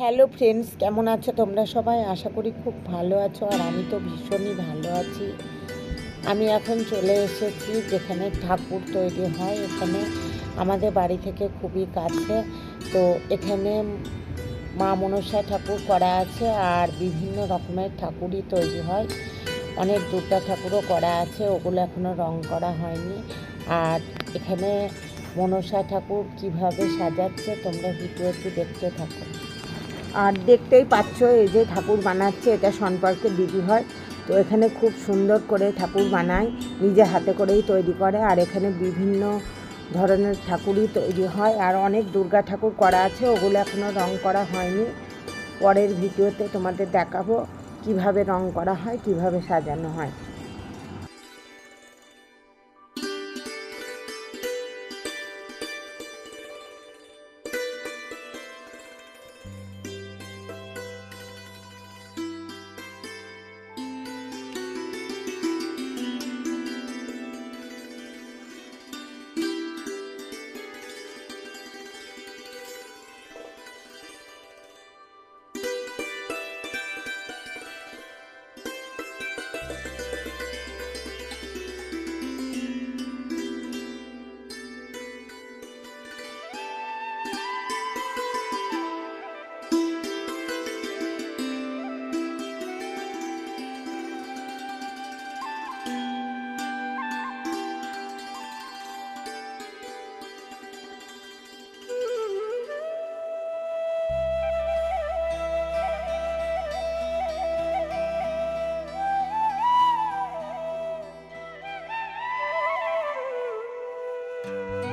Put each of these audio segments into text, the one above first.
Hello friends কেমন আছো তোমরা সবাই? আশা করি খুব ভালো আছো আর আমি তো ভীষণই ভালো আছি। আমি এখন চলে এসেছি যেখানে ঠাকুর তৈরি হয়। এখানে আমাদের বাড়ি থেকে খুবই কাছে। তো এখানে মা মনসা ঠাকুর করা আছে আর বিভিন্ন রকমের ঠাকুরই তৈরি হয়। অনেক দুর্গা ঠাকুরও করা আছে, ওগুলো এখনও রং করা হয়নি। আর এখানে মনসা ঠাকুর কীভাবে সাজাচ্ছে তোমরা ভিডিওটি দেখতে থাকো। আর দেখতেই পাচ্ছ এই যে ঠাকুর বানাচ্ছে, এটা সম্পর্কে দিদি হয়। তো এখানে খুব সুন্দর করে ঠাকুর বানায়, নিজে হাতে করেই তৈরি করে। আর এখানে বিভিন্ন ধরনের ঠাকুরই তৈরি হয়। আর অনেক দুর্গা ঠাকুর করা আছে, ওগুলো এখনও রং করা হয়নি। পরের ভিডিওতে তোমাদের দেখাবো কীভাবে রং করা হয়, কীভাবে সাজানো হয়। Musik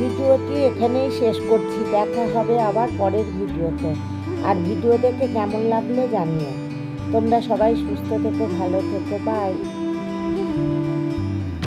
ভিডিওটি এখানেই শেষ করছি। দেখা হবে আবার পরের ভিডিওতে। আর ভিডিও দেখে কেমন লাগল জানিও। তোমরা সবাই সুস্থ থেকো, ভালো থেকো বাই